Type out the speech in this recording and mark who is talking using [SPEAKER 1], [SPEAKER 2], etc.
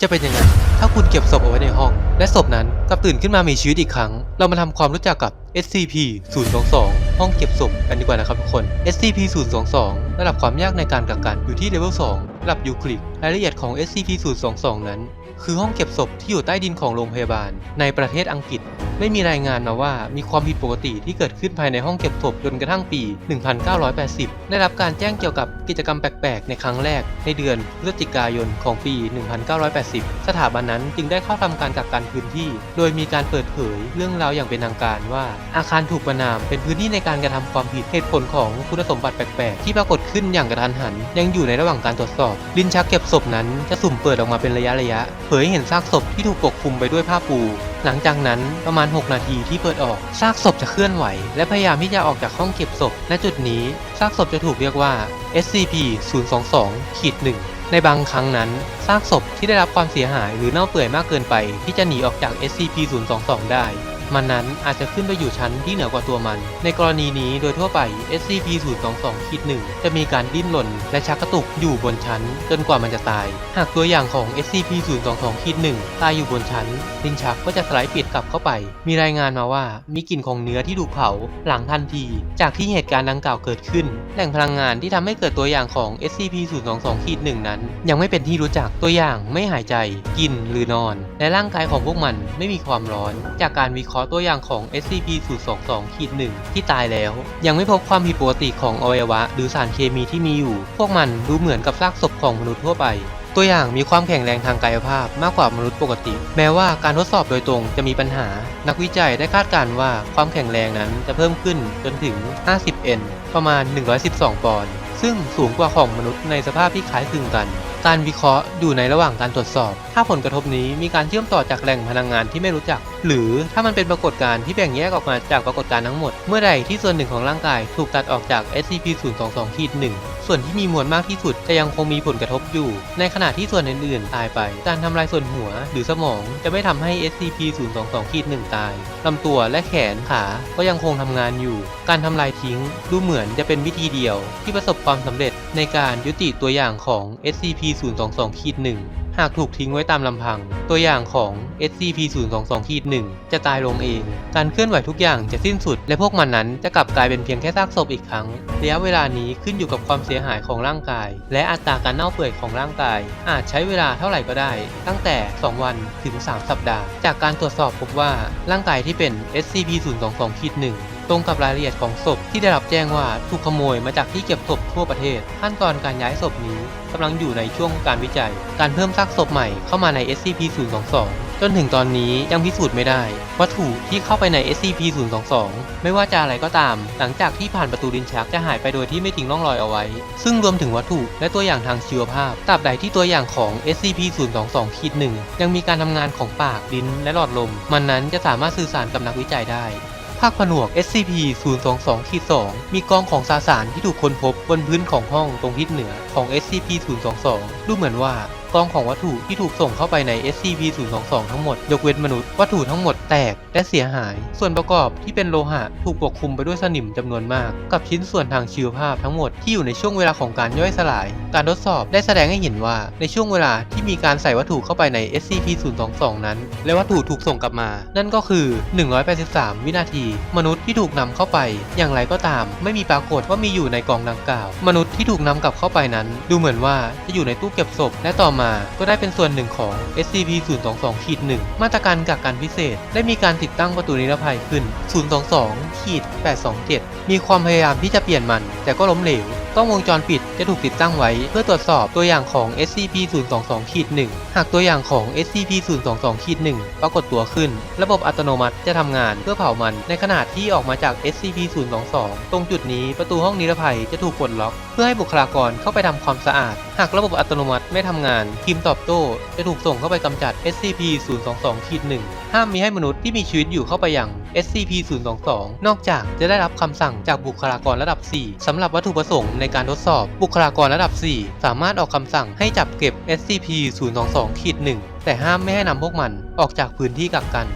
[SPEAKER 1] จะเป็นยังไง ถ้าคุณเก็บศพเอาไว้ในห้อง และศพนั้นกลับตื่นขึ้นมามีชีวิตอีกครั้ง เรามาทำความรู้จักกับ SCP-022 ห้องเก็บศพกันดีกว่านะครับทุกคน SCP-022 ระดับความยากในการกักกันอยู่ที่เลเวล2ระดับยูคลิดรายละเอียดของ SCP-022 นั้น คือห้องเก็บศพที่อยู่ใต้ดินของโรงพยาบาลในประเทศอังกฤษ ไม่มีรายงานมาว่ามีความผิดปกติที่เกิดขึ้นภายในห้องเก็บศพจนกระทั่งปี 1980 ได้รับการแจ้งเกี่ยวกับกิจกรรมแปลกๆ ในครั้งแรกในเดือนพฤศจิกายนของปี 1980 สถาบันนั้นจึงได้เข้าทำการกักกันพื้นที่ โดยมีการเปิดเผยเรื่องราวอย่างเป็นทางการว่า อาคารถูกประนามเป็นพื้นที่ในการกระทำความผิดเหตุผลของคุณสมบัติแปลกๆ ที่ปรากฏขึ้นอย่างกระทันหัน ยังอยู่ในระหว่างการตรวจสอบ ลิ้นชักเก็บศพนั้นจะสุ่มเปิดออกมาเป็นระยะๆเผยให้เห็นซากศพที่ถูกปกคลุมไปด้วยผ้าปูหลังจากนั้นประมาณ 6 นาทีที่เปิดออกซากศพจะเคลื่อนไหว และพยายามที่จะออกจากห้องเก็บศพ ณจุดนี้ซากศพจะถูกเรียกว่า SCP-022 ขีดหนึ่งในบางครั้งนั้นซากศพที่ได้รับความเสียหายหรือเน่าเปื่อยมากเกินไป ที่จะหนีออกจาก SCP-022 ได้ มันนั้นอาจจะขึ้นไปอยู่ชั้นที่เหนือกว่าตัวมัน ในกรณีนี้โดยทั่วไป SCP-022 คิดหนึ่งจะมีการดิ้นหล่นและชักกระตุกอยู่บนชั้น จนกว่ามันจะตาย หากตัวอย่างของ SCP-022 คิดหนึ่งตายอยู่บนชั้น ลิ้นชักก็จะสไลด์ปิดกลับเข้าไป มีรายงานมาว่ามีกลิ่นของเนื้อที่ถูกเผาหลังทันที จากที่เหตุการณ์ดังกล่าวเกิดขึ้น แหล่งพลังงานที่ทำให้เกิดตัวอย่างของ SCP-022 คิดหนึ่งนั้น ยังไม่เป็นที่รู้จักตัวอย่างไม่หายใจ กินหรือนอน และร่างกายของพวกมันไม่มีความร้อน จากการวิเคราะห์ตัวอย่างของ SCP-022 ขีดหนึ่งที่ตายแล้ว ยังไม่พบความผิดปกติของอวัยวะ หรือสารเคมีที่มีอยู่ พวกมันดูเหมือนกับซากศพของมนุษย์ทั่วไป ตัวอย่างมีความแข็งแรงทางกายภาพมากกว่ามนุษย์ปกติ แม้ว่าการทดสอบโดยตรงจะมีปัญหา นักวิจัยได้คาดการณ์ว่าความแข็งแรงนั้นจะเพิ่มขึ้นจนถึง 50 N ประมาณ 112 ปอนด์ซึ่งสูงกว่าของมนุษย์ในสภาพที่คล้ายคลึงกันการวิเคราะห์อยู่ในระหว่างการตรวจสอบ ถ้าผลกระทบนี้มีการเชื่อมต่อจากแหล่งพลังงานที่ไม่รู้จัก หรือถ้ามันเป็นปรากฏการณ์ที่แบ่งแยกออกมาจากปรากฏการณ์ทั้งหมด เมื่อใดที่ส่วนหนึ่งของร่างกายถูกตัดออกจาก SCP-022-1 ส่วนที่มีมวลมากที่สุดจะยังคงมีผลกระทบอยู่ ในขณะที่ส่วนอื่นๆ ตายไป การทำลายส่วนหัวหรือสมองจะไม่ทำให้ SCP-022 ขีดหนึ่งตายลำตัวและแขนขาก็ยังคงทำงานอยู่ การทำลายทิ้งดูเหมือนจะเป็นวิธีเดียว ที่ประสบความสำเร็จในการยุติตัวอย่างของ SCP-022 ขีด หากถูกทิ้งไว้ตามลำพัง ตัวอย่างของ SCP-022 ขีดหนึ่งจะตายลงเอง การเคลื่อนไหวทุกอย่างจะสิ้นสุด และพวกมันนั้นจะกลับกลายเป็นเพียงแค่ซากศพอีกครั้ง ระยะเวลานี้ขึ้นอยู่กับความเสียหายของร่างกาย และอัตราการเน่าเปื่อยของร่างกาย อาจใช้เวลาเท่าไหร่ก็ได้ ตั้งแต่ 2 วันถึง 3 สัปดาห์ จากการตรวจสอบพบว่าร่างกายที่เป็น SCP-022 ขีดหนึ่ง ตรงกับรายละเอียดของศพที่ได้รับแจ้งว่าถูกขโมยมาจากที่เก็บศพทั่วประเทศ ขั้นตอนการย้ายศพนี้กำลังอยู่ในช่วงการวิจัย การเพิ่มซากศพใหม่เข้ามาใน SCP-022 จนถึงตอนนี้ยังพิสูจน์ไม่ได้ วัตถุที่เข้าไปใน SCP-022 ไม่ว่าจะอะไรก็ตาม หลังจากที่ผ่านประตูดินชักจะหายไปโดยที่ไม่ทิ้งร่องรอยเอาไว้ ซึ่งรวมถึงวัตถุและตัวอย่างทางชีวภาพตราบใดที่ตัวอย่างของ SCP-022 ขีดหนึ่งยังมีการทำงานของปากลิ้นและหลอดลม มันนั้นจะสามารถสื่อสารกับนักวิจัยได้ ภาคผนวก SCP-022-2 มีกองของสสารที่ถูกค้นพบบนพื้นของห้องตรงทิศเหนือของ SCP-022 ดูเหมือนว่า กองของวัตถุที่ถูกส่งเข้าไปใน SCP-022 ทั้งหมด ยกเว้นมนุษย์ วัตถุทั้งหมดแตกและเสียหาย ส่วนประกอบที่เป็นโลหะถูกปกคลุมไปด้วยสนิมจำนวนมาก กับชิ้นส่วนทางชีวภาพทั้งหมดที่อยู่ในช่วงเวลาของการย่อยสลาย การทดสอบได้แสดงให้เห็นว่าในช่วงเวลาที่มีการใส่วัตถุเข้าไปใน SCP-022 นั้น และวัตถุถูกส่งกลับมา นั่นก็คือ 183 วินาที มนุษย์ที่ถูกนำเข้าไป อย่างไรก็ตาม ไม่มีปรากฏว่ามีอยู่ในกองดังกล่าว มนุษย์ที่ถูกนำกลับเข้าไปนั้น ดูเหมือนว่าจะอยู่ในตู้เก็บศพและต่อมาก็ได้เป็นส่วนหนึ่งของ SCP-022-1 มาตรการกักกันพิเศษ ได้มีการติดตั้งประตูนิรภัยขึ้น 022-827 มีความพยายามที่จะเปลี่ยนมัน แต่ก็ล้มเหลว ล้องวงจรปิดจะถูกติดตั้งไว้ เพื่อตรวจสอบตัวอย่างของ SCP-022-1 หากตัวอย่างของ SCP-022-1 ปรากฏตัวขึ้น ระบบอัตโนมัติจะทำงานเพื่อเผามันในขณะที่ออกมาจาก SCP-022 ตรงจุดนี้ประตูห้องนิรภัยจะถูกปลดล็อก เพื่อให้บุคลากรเข้าไปทำความสะอาด หากระบบอัตโนมัติไม่ทำงานทีมตอบโต้จะถูกส่งเข้าไปกำจัด SCP-022-1 ห้ามมีให้มนุษย์ที่มีชีวิตอยู่เข้าไปยัง SCP-022 นอกจากจะได้รับคำสั่งจากบุคลากรระดับ 4สำหรับวัตถุประสงค์ในการทดสอบ บุคลากรระดับ 4 สามารถออกคำสั่งให้จับเก็บ S.C.P.022-1 แต่ห้ามไม่ให้นำพวกมันออกจากพื้นที่กักกัน